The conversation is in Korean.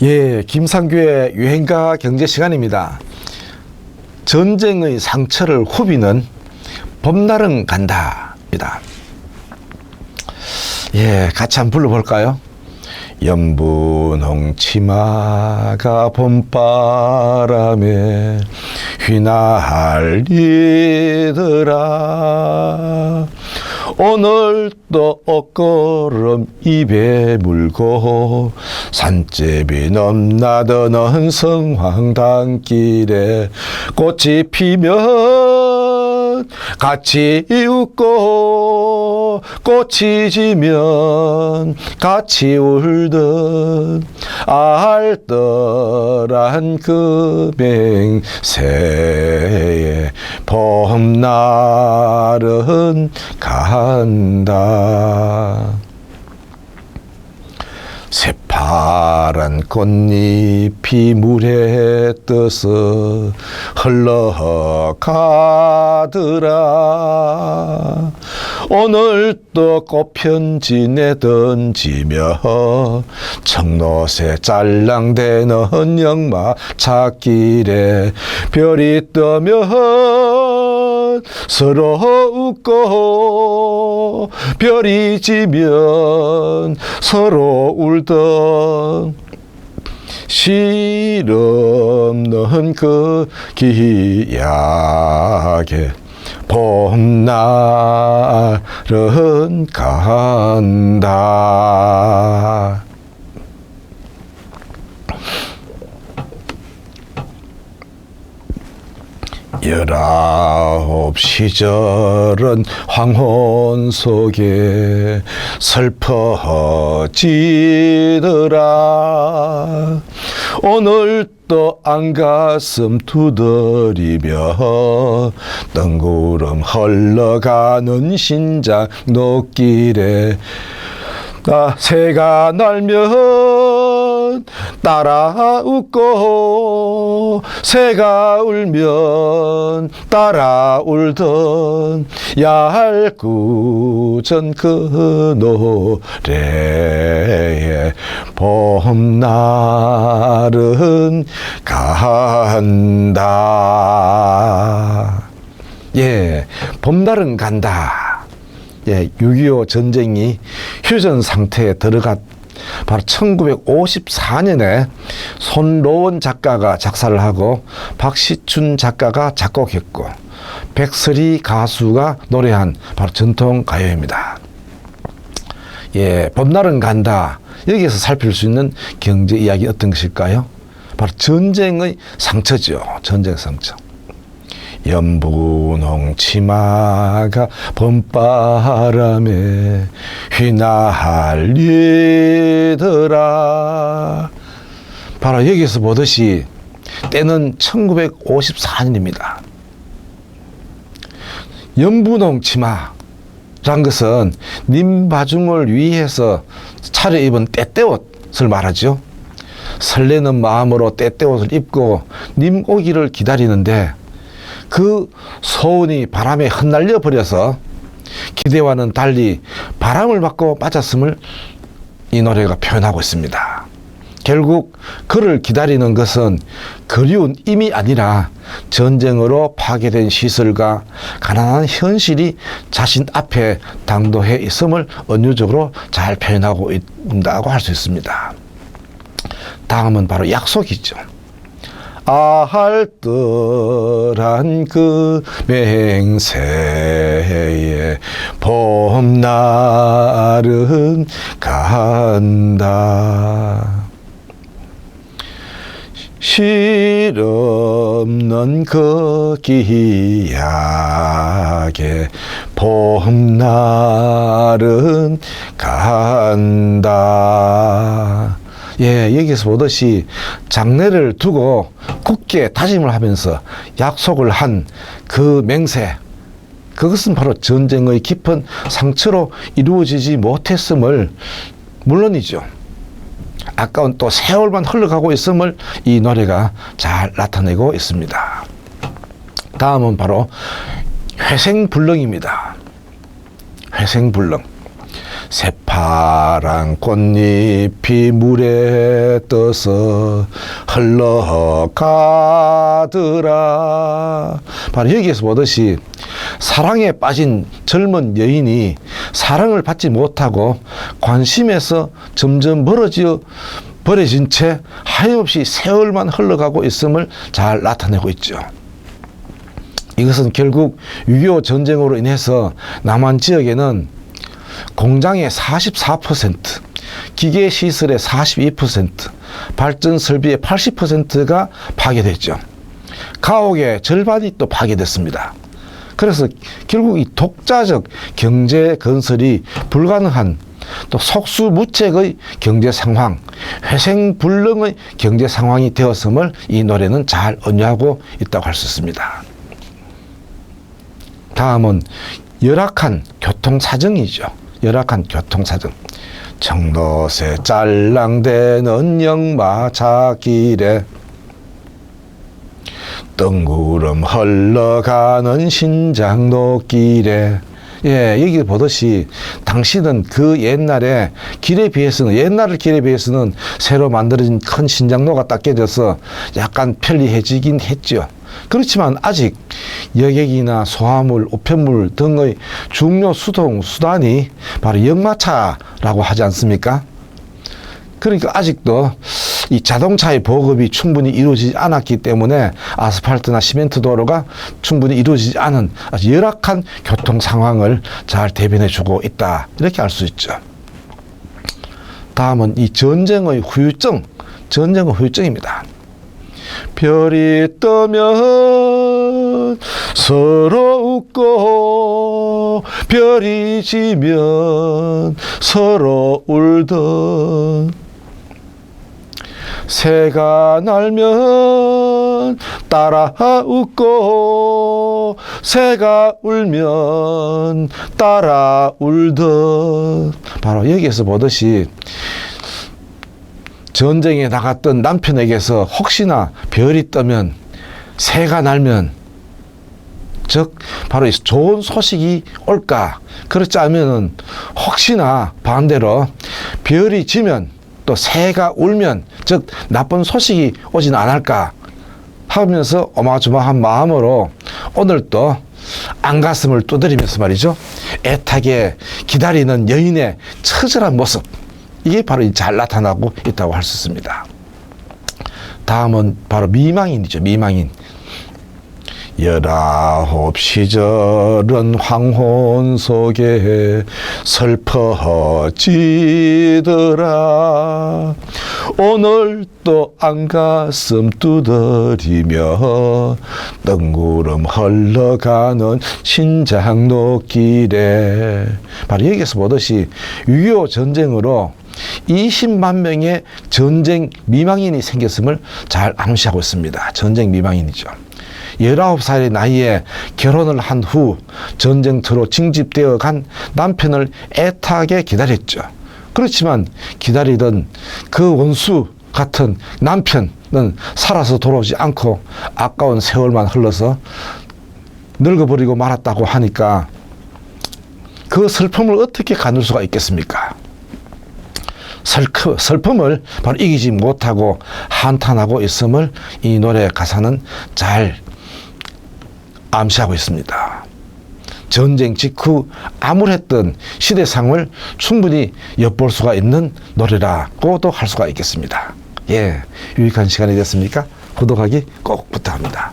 예, 김상규의 유행가 경제 시간입니다. 전쟁의 상처를 후비는 봄날은 간다입니다. 예, 같이 한번 불러볼까요? 연분 홍 치마가 봄바람에 휘날리더라 오늘도 옷걸음 입에 물고 산제비 넘나드는 성황단길에 꽃이 피면 같이 웃고 꽃이 지면 같이 울던 알뜰한 그 맹세에 봄날 은 간다. 새파란 꽃잎이 물에 떠서 흘러가더라. 오늘도 꽃편지 내던지며 청로새 짤랑대는 영마 찾길에 별이 서로 웃고 별이 지면 서로 울던 실없는 그 기약에 봄날은 간다. 열아홉 시절은 황혼 속에 슬퍼지더라. 오늘도 안가슴 두드리며 뜬구름 흘러가는 신장 노길에 나 새가 날 면 따라 웃고 새가 울면 따라 울던 얄궂은 그 노래에 봄날은 간다. 예 봄날은 간다. 예, 6.25 전쟁이 휴전 상태에 들어갔 바로 1954년에 손로원 작가가 작사를 하고 박시춘 작가가 작곡했고 백설이 가수가 노래한 바로 전통 가요입니다. 예, 봄날은 간다. 여기에서 살필 수 있는 경제 이야기 어떤 것일까요? 바로 전쟁의 상처죠. 전쟁 상처. 연분홍 치마가 봄바람에 휘날리더라. 바로 여기서 보듯이 때는 1954년입니다. 연분홍 치마란 것은 님바중을 위해서 차려입은 때때옷을 말하죠. 설레는 마음으로 때때옷을 입고 님 오기를 기다리는데 그 소원이 바람에 흩날려 버려서 기대와는 달리 바람을 맞고 맞았음을 이 노래가 표현하고 있습니다. 결국 그를 기다리는 것은 그리운 임이 아니라 전쟁으로 파괴된 시설과 가난한 현실이 자신 앞에 당도해 있음을 은유적으로 잘 표현하고 있다고 할 수 있습니다. 다음은 바로 약속이죠. 알뜰한 그 맹세에 봄날은 간다. 실없는 그 기약에 봄날은 간다. 예, 여기서 보듯이 장례를 두고 굳게 다짐을 하면서 약속을 한 그 맹세, 그것은 바로 전쟁의 깊은 상처로 이루어지지 못했음을 물론이죠. 아까운 또 세월만 흘러가고 있음을 이 노래가 잘 나타내고 있습니다. 다음은 바로 회생불능입니다. 회생불능. 새파란 꽃잎이 물에 떠서 흘러가더라. 바로 여기에서 보듯이 사랑에 빠진 젊은 여인이 사랑을 받지 못하고 관심에서 점점 멀어져 버려진 채 하염없이 세월만 흘러가고 있음을 잘 나타내고 있죠. 이것은 결국 6.25 전쟁으로 인해서 남한 지역에는 공장의 44%, 기계 시설의 42%, 발전 설비의 80%가 파괴됐죠. 가옥의 절반이 또 파괴됐습니다. 그래서 결국 이 독자적 경제 건설이 불가능한 또 속수무책의 경제 상황, 회생불능의 경제 상황이 되었음을 이 노래는 잘 언유하고 있다고 할 수 있습니다. 다음은 열악한 교통 사정이죠. 열악한 교통 사정. 청로새 짤랑대는 영마차 길에 뜬구름 흘러가는 신장로 길에 예, 여기 보듯이 당시는 그 옛날에 길에 비해서는 옛날 길에 비해서는 새로 만들어진 큰 신장로가 딱 깨져서 약간 편리해지긴 했죠. 그렇지만 아직 여객이나 소화물, 우편물 등의 중요 수동 수단이 바로 역마차라고 하지 않습니까? 그러니까 아직도 이 자동차의 보급이 충분히 이루어지지 않았기 때문에 아스팔트나 시멘트 도로가 충분히 이루어지지 않은 아주 열악한 교통 상황을 잘 대변해 주고 있다. 이렇게 알 수 있죠. 다음은 이 전쟁의 후유증, 전쟁의 후유증입니다. 별이 뜨면 서로 웃고 별이 지면 서로 울던 새가 날면 따라 웃고 새가 울면 따라 울던 바로 여기에서 보듯이 전쟁에 나갔던 남편에게서 혹시나 별이 뜨면 새가 날면 즉 바로 이 좋은 소식이 올까? 그렇지 않으면은 혹시나 반대로 별이 지면 또 새가 울면 즉 나쁜 소식이 오진 않을까? 하면서 어마어마한 마음으로 오늘 또 안가슴을 두드리면서 말이죠. 애타게 기다리는 여인의 처절한 모습 이게 바로 이잘 나타나고 있다고 할 수 있습니다. 다음은 바로 미망인이죠. 미망인. 열아홉 시절은 황혼 속에 슬퍼지더라 오늘 또 안가슴 두드리며 뜬구름 흘러가는 신장로 길에 바로 여기서 보듯이 6.25 전쟁으로 20만 명의 전쟁 미망인이 생겼음을 잘 암시하고 있습니다. 전쟁 미망인이죠. 19살의 나이에 결혼을 한 후 전쟁터로 징집되어 간 남편을 애타게 기다렸죠. 그렇지만 기다리던 그 원수 같은 남편은 살아서 돌아오지 않고 아까운 세월만 흘러서 늙어버리고 말았다고 하니까 그 슬픔을 어떻게 가눌 수가 있겠습니까? 슬픔, 슬픔을 바로 이기지 못하고 한탄하고 있음을 이 노래 가사는 잘 암시하고 있습니다. 전쟁 직후 암울했던 시대상을 충분히 엿볼 수가 있는 노래라고도 할 수가 있겠습니다. 예, 유익한 시간이 됐습니까? 구독하기 꼭 부탁합니다.